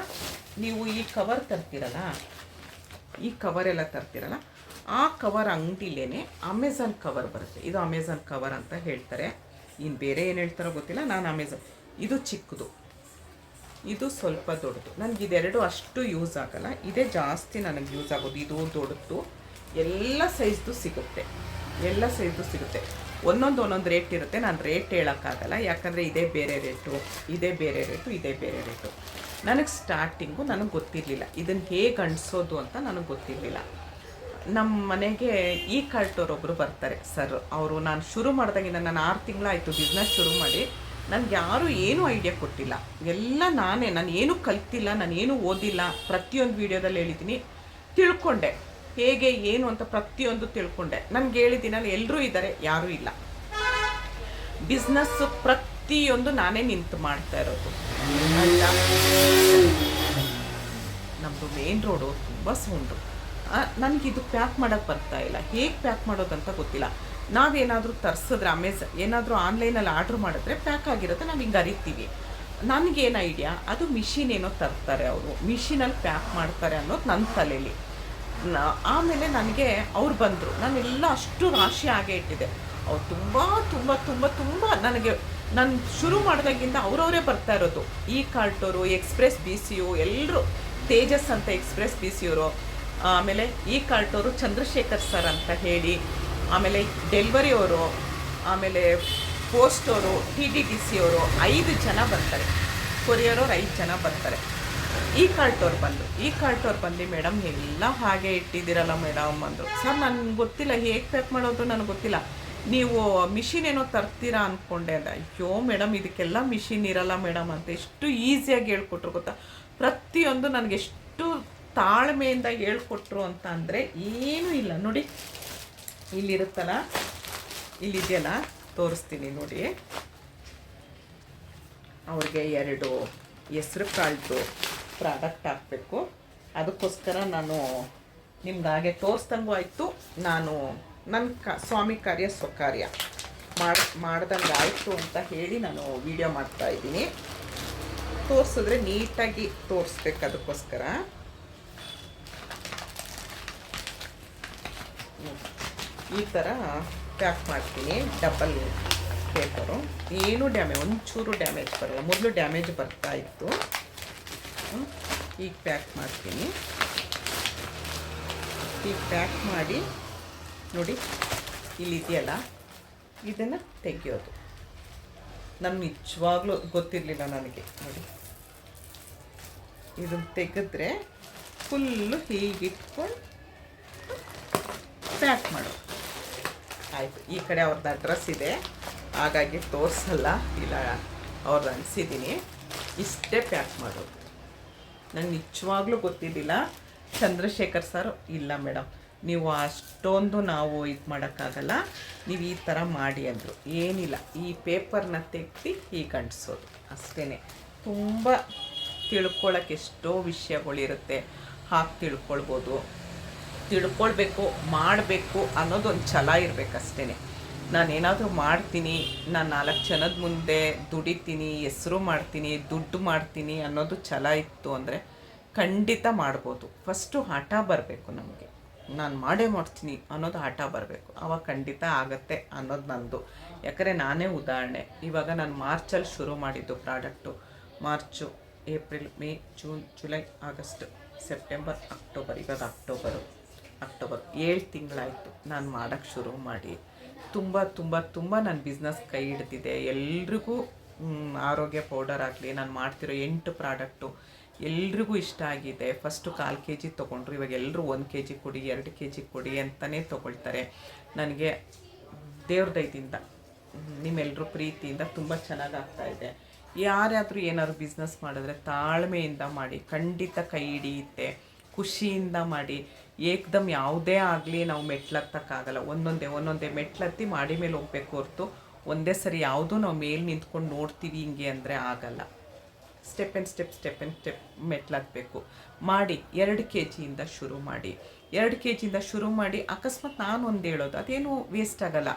ನೀವು ಈ ಕವರ್ ತರ್ತೀರಲ್ಲ, ಈ ಕವರ್ ಎಲ್ಲ ತರ್ತೀರಲ್ಲ, ಆ ಕವರ್ ಅಂಗಡಿಲೇ ಅಮೆಝಾನ್ ಕವರ್ ಬರುತ್ತೆ. ಇದು ಅಮೆಝಾನ್ ಕವರ್ ಅಂತ ಹೇಳ್ತಾರೆ. ಇನ್ನು ಬೇರೆ ಏನು ಹೇಳ್ತಾರೋ ಗೊತ್ತಿಲ್ಲ, ನಾನು ಅಮೆಝಾನ್ ಇದು ಚಿಕ್ಕದು. ಇದು ಸ್ವಲ್ಪ ದೊಡ್ಡದು. ನನಗೆ ಇದೆರಡು ಅಷ್ಟು ಯೂಸ್ ಆಗಲ್ಲ. ಇದೇ ಜಾಸ್ತಿ ನನಗೆ ಯೂಸ್ ಆಗೋದು. ಇದು ದೊಡ್ಡದು. ಎಲ್ಲ ಸೈಜ್ದು ಸಿಗುತ್ತೆ. ಎಲ್ಲ ಸೈಜ್ದು ಸಿಗುತ್ತೆ. ಒಂದೊಂದು ಒಂದೊಂದು ರೇಟ್ ಇರುತ್ತೆ. ನಾನು ರೇಟ್ ಹೇಳೋಕ್ಕಾಗಲ್ಲ. ಯಾಕಂದರೆ ಇದೇ ಬೇರೆ ರೇಟು ಇದೇ ಬೇರೆ ರೇಟು ಇದೇ ಬೇರೆ ರೇಟು ನನಗೆ ಸ್ಟಾರ್ಟಿಂಗು ನನಗೆ ಗೊತ್ತಿರಲಿಲ್ಲ. ಇದನ್ನು ಹೇಗೆ ಅಂಟಿಸೋದು ಅಂತ ನನಗೆ ಗೊತ್ತಿರಲಿಲ್ಲ. ನಮ್ಮ ಮನೆಗೆ ಈ ಕಾರ್ಟೋರೊಬ್ಬರು ಬರ್ತಾರೆ ಸರ್ ಅವರು, ನಾನು ಶುರು ಮಾಡಿದಾಗಿಂದ ನಾನು ಆರು ತಿಂಗಳಾಯಿತು ಬಿಸ್ನೆಸ್ ಶುರು ಮಾಡಿ. ನನಗೆ ಯಾರೂ ಏನೂ ಐಡಿಯಾ ಕೊಟ್ಟಿಲ್ಲ. ಎಲ್ಲ ನಾನೇ ನಾನು ಏನೂ ಕಲ್ತಿಲ್ಲ ನಾನು ಏನೂ ಓದಿಲ್ಲ. ಪ್ರತಿಯೊಂದು ವೀಡಿಯೋದಲ್ಲಿ ಹೇಳಿದ್ದೀನಿ ತಿಳ್ಕೊಂಡೆ. ಹೇಗೆ, ಏನು ಅಂತ ಪ್ರತಿಯೊಂದು ತಿಳ್ಕೊಂಡೆ. ನನಗೆ ಹೇಳಿದ್ದೀನಲ್ಲ ಎಲ್ಲರೂ ಇದ್ದಾರೆ ಯಾರೂ ಇಲ್ಲ. ಬಿಸ್ನೆಸ್ಸು ಪ್ರತಿಯೊಂದು ನಾನೇ ನಿಂತು ಮಾಡ್ತಾ ಇರೋದು. ನಮ್ಮದು ಮೇನ್ ರೋಡು ತುಂಬ ಸೌಂಡು ನನಗಿದು ಪ್ಯಾಕ್ ಮಾಡೋಕ್ಕೆ ಬರ್ತಾ ಇಲ್ಲ. ಹೇಗೆ ಪ್ಯಾಕ್ ಮಾಡೋದಂತ ಗೊತ್ತಿಲ್ಲ. ನಾವೇನಾದರೂ ತರ್ಸಿದ್ರೆ ಅಮೆಝನ್ ಏನಾದರೂ ಆನ್ಲೈನಲ್ಲಿ ಆರ್ಡ್ರ್ ಮಾಡಿದ್ರೆ ಪ್ಯಾಕ್ ಆಗಿರುತ್ತೆ, ನಾವು ಹಿಂಗೆ ಅರಿತೀವಿ. ನನಗೇನು ಐಡಿಯಾ? ಅದು ಮಿಷಿನ್ ಏನೋ ತರ್ತಾರೆ ಅವರು. ಮಿಷಿನಲ್ಲಿ ಪ್ಯಾಕ್ ಮಾಡ್ತಾರೆ ಅನ್ನೋದು ನನ್ನ ತಲೆಯಲ್ಲಿ ಆಮೇಲೆ ನನಗೆ ಅವ್ರು ಬಂದರು. ನಾನೆಲ್ಲ ಅಷ್ಟು ರಾಶಿ ಆಗೇ ಇಟ್ಟಿದೆ ಅವ್ರು ತುಂಬ ತುಂಬ ತುಂಬ ತುಂಬ ನನಗೆ ನಾನು ಶುರು ಮಾಡಿದಾಗಿಂದ ಅವರವರೇ ಬರ್ತಾ ಇರೋದು. ಈ ಕಾರ್ಟೋರು, ಎಕ್ಸ್ಪ್ರೆಸ್ ಬಿ ಸಿ ಯು ಎಲ್ಲರೂ ತೇಜಸ್ ಅಂತ ಎಕ್ಸ್ಪ್ರೆಸ್ ಬಿ ಸಿ ಅವರು. ಆಮೇಲೆ ಈ ಕಾರ್ಟೋರು ಚಂದ್ರಶೇಖರ್ ಸರ್ ಅಂತ ಹೇಳಿ ಆಮೇಲೆ ಡೆಲಿವರಿ ಅವರು, ಆಮೇಲೆ ಪೋಸ್ಟ್ ಅವರು, ಟಿ ಡಿ ಟಿ ಸಿ ಅವರು ಐದು ಜನ ಬರ್ತಾರೆ. ಕೊರಿಯರ್ ಅವ್ರು ಐದು ಜನ ಬರ್ತಾರೆ. ಈ ಕಾರ್ಟವ್ರು ಬಂದು, ಈ ಕಾರ್ಟವ್ರು ಬಂದು, ಮೇಡಮ್ ಎಲ್ಲ ಹಾಗೆ ಇಟ್ಟಿದ್ದೀರಲ್ಲ ಮೇಡಮ್, ಅಂದರು. ಸರ್, ನನಗೆ ಗೊತ್ತಿಲ್ಲ, ಹೇಗೆ ಪ್ಯಾಕ್ ಮಾಡೋದು ನನಗೆ ಗೊತ್ತಿಲ್ಲ. ನೀವು ಮಿಷಿನ್ ಏನೋ ತರ್ತೀರಾ ಅಂದ್ಕೊಂಡೆ ಅಂದ. ಅಯ್ಯೋ ಮೇಡಮ್, ಇದಕ್ಕೆಲ್ಲ ಮಿಷಿನ್ ಇರಲ್ಲ ಮೇಡಮ್ ಅಂತ ಎಷ್ಟು ಈಸಿಯಾಗಿ ಹೇಳ್ಕೊಟ್ರು ಗೊತ್ತಾ. ಪ್ರತಿಯೊಂದು ನನಗೆ ಎಷ್ಟು ತಾಳ್ಮೆಯಿಂದ ಹೇಳ್ಕೊಟ್ರು ಅಂತ ಅಂದರೆ ಏನೂ ಇಲ್ಲ. ನೋಡಿ ಇಲ್ಲಿರುತ್ತಲ್ಲ? ಇಲ್ಲಿದೆಯಲ್ಲ? ತೋರಿಸ್ತೀನಿ ನೋಡಿ. ಅವ್ರಿಗೆ ಎರಡು ಹೆಸ್ರು ಕಾಳ್ದು ಪ್ರಾಡಕ್ಟ್ ಹಾಕಬೇಕು. ಅದಕ್ಕೋಸ್ಕರ ನಾನು ನಿಮ್ಗೆ ಹಾಗೆ ತೋರಿಸ್ದಂಗೂ ಆಯಿತು. ನಾನು ನನ್ನ ಕ, ಸ್ವಾಮಿ ಕಾರ್ಯ ಸ್ವಕಾರ್ಯ. ಮಾಡಿ, ಮಾಡ್ದಂಗೆ ಆಯಿತು ಅಂತ ಹೇಳಿ ನಾನು ವಿಡಿಯೋ ಮಾಡ್ತಾ ಇದ್ದೀನಿ. ತೋರಿಸಿದ್ರೆ ನೀಟಾಗಿ ತೋರಿಸ್ಬೇಕು ಅದಕ್ಕೋಸ್ಕರ. ಈ ಥರ ಪ್ಯಾಕ್ ಮಾಡ್ತೀನಿ. ಡಬಲ್ ಪೇಪರು ಏನೂ ಡ್ಯಾಮೇಜ್ ಒಂಚೂರು ಡ್ಯಾಮೇಜ್ ಬರಲ್ಲ. ಮೊದಲು ಡ್ಯಾಮೇಜ್ ಬರ್ತಾ ಇತ್ತು. ಈಗ ಪ್ಯಾಕ್ ಮಾಡ್ತೀನಿ. ಈಗ ಪ್ಯಾಕ್ ಮಾಡಿ, ನೋಡಿ ಇಲ್ಲಿದೆಯಲ್ಲ ಇದನ್ನು ತೆಗೆಯೋದು. ನಮ್ಗೆ ನಿಜವಾಗ್ಲೂ ಗೊತ್ತಿರಲಿಲ್ಲ ನನಗೆ. ನೋಡಿ. ಇದನ್ನು ತೆಗೆದ್ರೆ ಫುಲ್ಲು ಹೀಗಿಟ್ಕೊಂಡು ಪ್ಯಾಕ್ ಮಾಡೋದು. ಆಯಿತು. ಈ ಕಡೆ ಅವ್ರದ್ದು ಅಡ್ರೆಸ್ ಇದೆ. ಹಾಗಾಗಿ ತೋರಿಸಲ್ಲ. ಇಲ್ಲ ಅವ್ರದ್ದು ಅನಿಸಿದ್ದೀನಿ ಇಷ್ಟೇ ಪ್ಯಾಕ್ ಮಾಡೋದು. ನಂಗೆ ನಿಜವಾಗ್ಲೂ ಗೊತ್ತಿದ್ದಿಲ್ಲ. ಚಂದ್ರಶೇಖರ್ ಸರ್ ಇಲ್ಲ ಮೇಡಮ್ ನೀವು ಅಷ್ಟೊಂದು ನಾವು ಇದು ಮಾಡೋಕ್ಕಾಗಲ್ಲ. ನೀವು ಈ ಥರ ಮಾಡಿ ಅಂದರು. ಏನಿಲ್ಲ. ಈ ಪೇಪರ್ನ ತೆಗ್ದು ಹೀಗೆ ಅಂಟಿಸೋದು. ಅಷ್ಟೇ ತುಂಬ ತಿಳ್ಕೊಳ್ಳೋಕೆ ಎಷ್ಟೋ ವಿಷಯಗಳಿರುತ್ತೆ. ಹಾಕಿ ತಿಳ್ಕೊಳ್ಬೋದು. ತಿಳ್ಕೊಳ್ಬೇಕು, ಮಾಡಬೇಕು ಅನ್ನೋದೊಂದು ಛಲ ಇರಬೇಕಷ್ಟೇ ನಾನೇನಾದರೂ ಮಾಡ್ತೀನಿ, ನಾನು ನಾಲ್ಕು ಜನದ ಮುಂದೆ ದುಡಿತೀನಿ, ಹೆಸರು ಮಾಡ್ತೀನಿ, ದುಡ್ಡು ಮಾಡ್ತೀನಿ ಅನ್ನೋದು ಛಲ ಇತ್ತು ಅಂದರೆ ಖಂಡಿತ ಮಾಡ್ಬೋದು. ಫಸ್ಟು ಹಠ ಬರಬೇಕು ನಮಗೆ. ನಾನು ಮಾಡೇ ಮಾಡ್ತೀನಿ ಅನ್ನೋದು ಹಠ ಬರಬೇಕು. ಅವಾಗ ಖಂಡಿತ ಆಗತ್ತೆ ಅನ್ನೋದು ನಂದು. ಯಾಕಂದರೆ ನಾನೇ ಉದಾಹರಣೆ. ಇವಾಗ ನಾನು ಮಾರ್ಚಲ್ಲಿ ಶುರು ಮಾಡಿದ್ದು product. March, April, May, June, July, August, September, October. ಇವಾಗ ಅಕ್ಟೋಬರು. ಅಕ್ಟೋಬರ್ ಏಳು ತಿಂಗಳಾಯಿತು. ನಾನು ಮಾಡೋಕ್ಕೆ ಶುರು ಮಾಡಿ. ತುಂಬ ತುಂಬ ತುಂಬ ನನ್ನ ಬಿಸ್ನೆಸ್ ಕೈ ಹಿಡ್ದಿದೆ. ಎಲ್ರಿಗೂ ಆರೋಗ್ಯ ಪೌಡರ್ ಆಗಲಿ, ನಾನು ಮಾಡ್ತಿರೋ ಎಂಟು ಪ್ರಾಡಕ್ಟು ಎಲ್ರಿಗೂ ಇಷ್ಟ ಆಗಿದೆ. ಫಸ್ಟು ಕಾಲು ಕೆ ಜಿ ತೊಗೊಂಡ್ರು, ಇವಾಗ ಎಲ್ಲರೂ ಒಂದು ಕೆ ಜಿ ಕೊಡಿ, ಎರಡು ಕೆ ಜಿ ಕೊಡಿ ಅಂತಲೇ ತೊಗೊಳ್ತಾರೆ. ನನಗೆ ದೇವ್ರ ದಯದಿಂದ ನಿಮ್ಮೆಲ್ಲರೂ ಪ್ರೀತಿಯಿಂದ ತುಂಬ ಚೆನ್ನಾಗಿ ಇದೆ. ಯಾರಾದರೂ ಏನಾದ್ರು ಬಿಸ್ನೆಸ್ ಮಾಡಿದ್ರೆ ತಾಳ್ಮೆಯಿಂದ ಮಾಡಿ, ಖಂಡಿತ ಕೈ ಹಿಡಿಯುತ್ತೆ. ಖುಷಿಯಿಂದ ಮಾಡಿ. ಏಕ್ದಮ್ ಯಾವುದೇ ಆಗಲಿ ನಾವು ಮೆಟ್ಲತ್ತಕ್ಕಾಗಲ್ಲ. ಒಂದೊಂದೇ ಒಂದೊಂದೇ ಮೆಟ್ಲತ್ತಿ ಮಾಡಿ ಮೇಲೆ ಹೋಗ್ಬೇಕು ಹೊರ್ತು ಒಂದೇ ಸರಿ ಯಾವುದೂ ನಾವು ಮೇಲೆ ನಿಂತ್ಕೊಂಡು ನೋಡ್ತೀವಿ ಹಿಂಗೆ ಅಂದರೆ ಆಗಲ್ಲ. Step and step step and step ಮೆಟ್ಲಾಗಬೇಕು ಮಾಡಿ, ಎರಡು ಕೆ ಜಿಯಿಂದ ಶುರು ಮಾಡಿ. ಎರಡು ಕೆ ಜಿಯಿಂದ ಶುರು ಮಾಡಿ ಅಕಸ್ಮಾತ್ ನಾನು ಒಂದು ಹೇಳೋದು, ಅದೇನು ವೇಸ್ಟ್ ಆಗಲ್ಲ.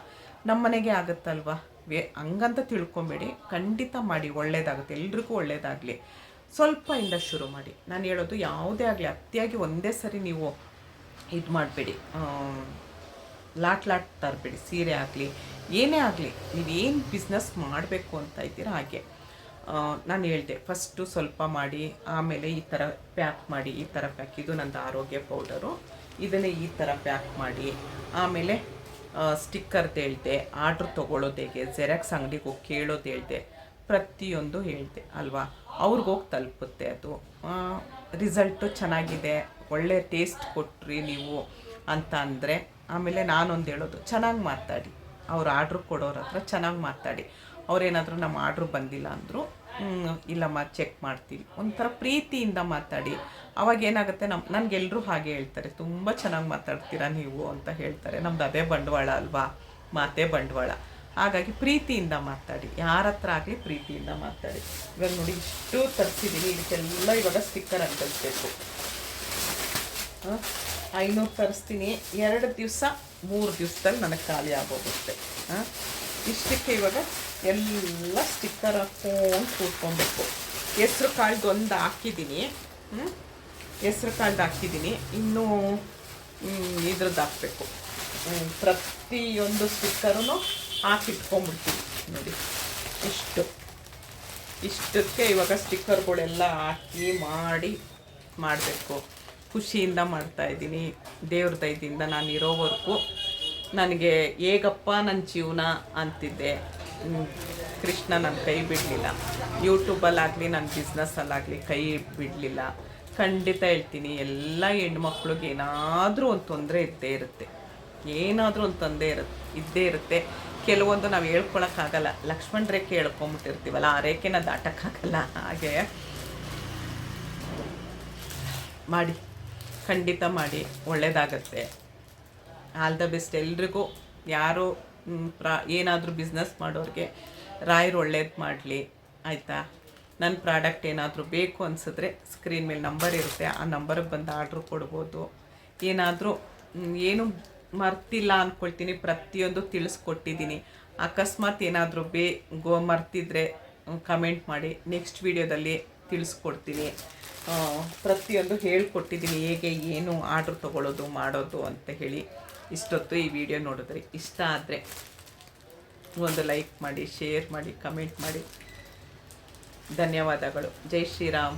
ನಮ್ಮ ಮನೆಗೆ ಆಗುತ್ತಲ್ವಾ? ವೇ, ಹಂಗಂತ ತಿಳ್ಕೊಬೇಡಿ. ಖಂಡಿತ ಮಾಡಿ, ಒಳ್ಳೇದಾಗುತ್ತೆ. ಎಲ್ರಿಗೂ ಒಳ್ಳೇದಾಗಲಿ. ಸ್ವಲ್ಪ ಇಂದ ಶುರು ಮಾಡಿ. ನಾನು ಹೇಳೋದು ಯಾವುದೇ ಆಗಲಿ ಅತಿಯಾಗಿ ಒಂದೇ ಸರಿ ನೀವು ಇದು ಮಾಡಬೇಡಿ. ಲಾಟ್ ಲಾಟ್ ತರಬೇಡಿ, ಸೀರೆ ಆಗಲಿ, ಏನೇ ಆಗಲಿ ನೀವೇನು ಬಿಸ್ನೆಸ್ ಮಾಡಬೇಕು ಅಂತ ಇದ್ದೀರ ಹಾಗೆ. ನಾನು ಹೇಳಿದೆ ಫಸ್ಟು ಸ್ವಲ್ಪ ಮಾಡಿ, ಆಮೇಲೆ ಈ ಥರ ಪ್ಯಾಕ್ ಮಾಡಿ, ಈ ಥರ ಪ್ಯಾಕ್ ಇದು ನಂದು ಆರೋಗ್ಯ ಪೌಡರು ಇದನ್ನೇ ಈ ಥರ ಪ್ಯಾಕ್ ಮಾಡಿ, ಆಮೇಲೆ ಸ್ಟಿಕ್ಕರ್ದು ಹೇಳ್ದೆ ಆರ್ಡ್ರ್ ತೊಗೊಳ್ಳೋದು ಹೇಗೆ ಜೆರಾಕ್ಸ್ ಅಂಗಡಿಗೆ ಹೋಗಿ ಕೇಳೋದು ಹೇಳ್ದೆ, ಪ್ರತಿಯೊಂದು ಹೇಳ್ದೆ, ಅಲ್ವಾ? ಅವ್ರಿಗೋಗಿ ತಲುಪುತ್ತೆ ಅದು. ರಿಸಲ್ಟು ಚೆನ್ನಾಗಿದೆ ಒಳ್ಳೆ ಟೇಸ್ಟ್ ಕೊಟ್ರಿ ನೀವು ಅಂತ ಅಂದರೆ, ಆಮೇಲೆ ನಾನೊಂದು ಹೇಳೋದು, ಚೆನ್ನಾಗಿ ಮಾತಾಡಿ. ಅವ್ರು ಆರ್ಡ್ರ್ ಕೊಡೋರ ಹತ್ರ ಚೆನ್ನಾಗಿ ಮಾತಾಡಿ. ಅವ್ರೇನಾದರೂ ನಮ್ಮ ಆರ್ಡ್ರ್ ಬಂದಿಲ್ಲ ಅಂದರು ಇಲ್ಲಮ್ಮ ಚೆಕ್ ಮಾಡ್ತೀವಿ. ಒಂಥರ ಪ್ರೀತಿಯಿಂದ ಮಾತಾಡಿ. ಅವಾಗ ಏನಾಗುತ್ತೆ ನಮ್ಮ ನನಗೆಲ್ಲರೂ ಹಾಗೆ ಹೇಳ್ತಾರೆ, ತುಂಬ ಚೆನ್ನಾಗಿ ಮಾತಾಡ್ತೀರಾ ನೀವು? ಅಂತ ಹೇಳ್ತಾರೆ. ನಮ್ದು ಅದೇ ಬಂಡವಾಳ ಅಲ್ವಾ? ಮಾತೇ ಬಂಡವಾಳ. ಹಾಗಾಗಿ ಪ್ರೀತಿಯಿಂದ ಮಾತಾಡಿ. ಯಾರ ಹತ್ರ ಆಗಲಿ ಪ್ರೀತಿಯಿಂದ ಮಾತಾಡಿ. ಇವಾಗ ನೋಡಿ, ಇಷ್ಟು ತರಿಸಿದ್ದೀನಿ ಇದಕ್ಕೆಲ್ಲ ಇವಾಗ ಸ್ಟಿಕ್ಕರ್ ಅಂಟಿಸ್ಬೇಕು ಐನೂರು ತರಿಸ್ತೀನಿ. ಎರಡು ದಿವಸ, ಮೂರು ದಿವಸದಲ್ಲಿ ನನಗೆ ಖಾಲಿ ಆಗೋಗುತ್ತೆ. ಹಾಂ ಇಷ್ಟಕ್ಕೆ ಇವಾಗ ಎಲ್ಲ ಸ್ಟಿಕ್ಕರ್ ಹಾಕೊಂಡು ಕೂತ್ಕೊಬೇಕು ಹೆಸ್ರು ಕಾಳ್ದು ಒಂದು ಹಾಕಿದ್ದೀನಿ. ಹೆಸ್ರು ಕಾಳ್ದು ಹಾಕಿದ್ದೀನಿ. ಇನ್ನೂ ಇದ್ರದ್ದು ಹಾಕಬೇಕು. ಪ್ರತಿಯೊಂದು ಸ್ಟಿಕ್ಕರೂ ಹಾಕಿಟ್ಕೊಂಬಿಡ್ತೀನಿ ನೋಡಿ, ಇಷ್ಟು. ಇಷ್ಟಕ್ಕೆ ಇವಾಗ ಸ್ಟಿಕ್ಕರ್ಗಳೆಲ್ಲ ಹಾಕಿ ಮಾಡಿ ಮಾಡಬೇಕು. ಖುಷಿಯಿಂದ ಮಾಡ್ತಾ ಇದ್ದೀನಿ. ದೇವ್ರ ದಯದಿಂದ ನಾನು ಇರೋವರೆಗೂ ನನಗೆ ಹೇಗಪ್ಪ ನನ್ನ ಜೀವನ ಅಂತಿದ್ದೆ. ಕೃಷ್ಣ ನನ್ನ ಕೈ ಬಿಡಲಿಲ್ಲ. ಯೂಟ್ಯೂಬಲ್ಲಾಗಲಿ ನನ್ನ ಬಿಸ್ನೆಸ್ಸಲ್ಲಾಗಲಿ ಕೈ ಬಿಡಲಿಲ್ಲ. ಖಂಡಿತ ಹೇಳ್ತೀನಿ, ಎಲ್ಲ ಹೆಣ್ಮಕ್ಳಿಗೆ ಏನಾದರೂ ಒಂದು ತೊಂದರೆ ಇದ್ದೇ ಇರುತ್ತೆ. ಏನಾದರೂ ಒಂದು ತೊಂದರೆ ಇರುತ್ತೆ ಇದ್ದೇ ಇರುತ್ತೆ. ಕೆಲವೊಂದು ನಾವು ಹೇಳ್ಕೊಳಕ್ಕಾಗಲ್ಲ. ಲಕ್ಷ್ಮಣ ರೇಖೆ ಹೇಳ್ಕೊಂಬಿಟ್ಟಿರ್ತೀವಲ್ಲ, ಆ ರೇಖೆನ ದಾಟಕ್ಕಾಗಲ್ಲ. ಹಾಗೆ ಮಾಡಿ. ಖಂಡಿತ ಮಾಡಿ ಒಳ್ಳೆಯದಾಗತ್ತೆ ಆಲ್ ದ ಬೆಸ್ಟ್ ಎಲ್ರಿಗೂ. ಯಾರು ಪ್ರಾ, ಏನಾದರೂ ಬಿಸ್ನೆಸ್ ಮಾಡೋರಿಗೆ ರಾಯರು ಒಳ್ಳೇದು ಮಾಡಲಿ, ಆಯಿತಾ? ನನ್ನ ಪ್ರಾಡಕ್ಟ್ ಏನಾದರೂ ಬೇಕು ಅನಿಸಿದ್ರೆ ಸ್ಕ್ರೀನ್ ಮೇಲೆ ನಂಬರ್ ಇರುತ್ತೆ. ಆ ನಂಬರ್ಗೆ ಬಂದು ಆರ್ಡ್ರ್ ಕೊಡ್ಬೋದು. ಏನಾದರೂ ಏನು ಮರ್ತಿಲ್ಲ ಅಂದ್ಕೊಳ್ತೀನಿ ಪ್ರತಿಯೊಂದು ತಿಳಿಸ್ಕೊಟ್ಟಿದ್ದೀನಿ. ಅಕಸ್ಮಾತ್ ಏನಾದರೂ ಬೇ, ಗೋ ಮರ್ತಿದ್ರೆ ಕಮೆಂಟ್ ಮಾಡಿ. ನೆಕ್ಸ್ಟ್ ವೀಡಿಯೋದಲ್ಲಿ ತಿಳಿಸ್ಕೊಡ್ತೀನಿ. ಪ್ರತಿಯೊಂದು ಹೇಳ್ಕೊಟ್ಟಿದ್ದೀನಿ, ಹೇಗೆ, ಏನು ಆರ್ಡ್ರ್ ತೊಗೊಳ್ಳೋದು ಮಾಡೋದು ಅಂತ ಹೇಳಿ. ಇಷ್ಟೊತ್ತು ಈ ವಿಡಿಯೋ ನೋಡಿದ್ರೆ ಇಷ್ಟ ಆದರೆ ಒಂದು ಲೈಕ್ ಮಾಡಿ, ಶೇರ್ ಮಾಡಿ, ಕಮೆಂಟ್ ಮಾಡಿ. ಧನ್ಯವಾದಗಳು. ಜೈ ಶ್ರೀರಾಮ್.